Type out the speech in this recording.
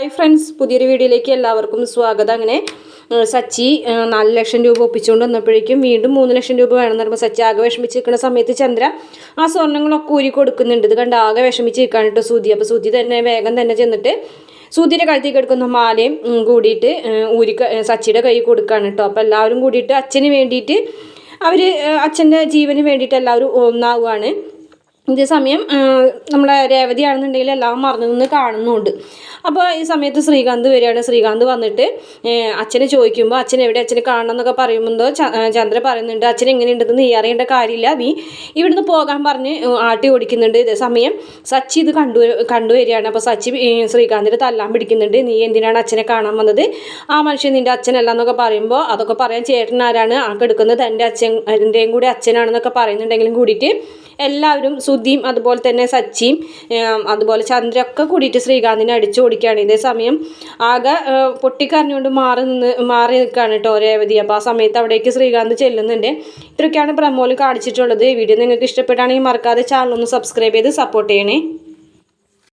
Hi friends പുതിയൊരു വീഡിയോയിലേക്ക് എല്ലാവർക്കും സ്വാഗതം. അങ്ങനെ സച്ചി നാല് ലക്ഷം രൂപ ഒപ്പിച്ചുകൊണ്ട് വന്നപ്പോഴേക്കും വീണ്ടും മൂന്ന് ലക്ഷം രൂപ വേണമെന്ന് പറയുമ്പോൾ സച്ചി ആകെ വിഷമിച്ച് നിൽക്കുന്ന സമയത്ത് ചന്ദ്ര ആ സ്വർണങ്ങളൊക്കെ ഊരി കൊടുക്കുന്നുണ്ട്. ഇത് കണ്ട് ആകെ വിഷമിച്ച് നിൽക്കാനിട്ട് അപ്പോൾ സൂതി തന്നെ വേഗം തന്നെ ചെന്നിട്ട് സൂതിയുടെ കഴുത്തിൽ കിടക്കുന്ന മാലയും കൂടിയിട്ട് ഊരി സച്ചിയുടെ കൈ കൊടുക്കുകയാണ് കേട്ടോ. അപ്പോൾ എല്ലാവരും കൂടിയിട്ട് അച്ഛന് വേണ്ടിയിട്ട് അവർ അച്ഛന്റെ ജീവന് വേണ്ടിയിട്ട് എല്ലാവരും ഒന്നാവുകയാണ്. ഇതേ സമയം ആ, നമ്മുടെ രേവതിയാണെന്നുണ്ടെങ്കിൽ എല്ലാം മറന്നു നിന്ന് കാണുന്നുണ്ട്. അപ്പോൾ ഈ സമയത്ത് ശ്രീകാന്ത് വരികയാണ്. ശ്രീകാന്ത് വന്നിട്ട് അച്ഛനെ ചോദിക്കുമ്പോൾ അച്ഛൻ എവിടെ? അച്ഛനെ കാണണം എന്നൊക്കെ പറയുമ്പോൾ ചന്ദ്ര പറയുന്നുണ്ട് അച്ഛൻ എങ്ങനെയുണ്ടെന്ന് നീ അറിയേണ്ട കാര്യമില്ല. നീ ഇവിടുന്ന് പോകാൻ പറഞ്ഞ് ആട്ടി ഓടിക്കുന്നുണ്ട്. ഇതേ സമയം സച്ചി ഇത് കണ്ടു കണ്ടുവരികയാണ് അപ്പോൾ സച്ചി ഈ ശ്രീകാന്തിനെ തല്ലാൻ പിടിക്കുന്നുണ്ട്. നീ എന്തിനാണ് അച്ഛനെ കാണാൻ വന്നത്? ആ മനുഷ്യൻ നിന്റെ അച്ഛനല്ല എന്നൊക്കെ പറയുമ്പോൾ അതൊക്കെ പറയാൻ ചേട്ടൻ ആരാണ്? ആ കെടുക്കുന്നത് എന്റെ അച്ഛൻ എന്റെയും കൂടി അച്ഛനാണെന്നൊക്കെ പറയുന്നുണ്ടെങ്കിലും കൂടിയിട്ട് എല്ലാവരും സുധീം അതുപോലെ തന്നെ സച്ചിയും അതുപോലെ ചന്ദ്രയൊക്കെ കൂടിയിട്ട് ശ്രീകാന്തിനെ അടിച്ചു ഓടിക്കുകയാണ്. ഇതേ സമയം ആകെ പൊട്ടിക്കറിഞ്ഞുകൊണ്ട് മാറി നിന്ന് മാറി നിൽക്കുകയാണ് കേട്ടോ രേവതി. അപ്പോൾ ആ സമയത്ത് അവിടേക്ക് ശ്രീകാന്ത് ചെല്ലുന്നുണ്ട്. ഇത്രയൊക്കെയാണ് പ്രമോൽ കാണിച്ചിട്ടുള്ളത്. വീഡിയോ നിങ്ങൾക്ക് ഇഷ്ടപ്പെടുകയാണെങ്കിൽ മറക്കാതെ ചാനൽ ഒന്ന് സബ്സ്ക്രൈബ് ചെയ്ത് സപ്പോർട്ട് ചെയ്യണേ.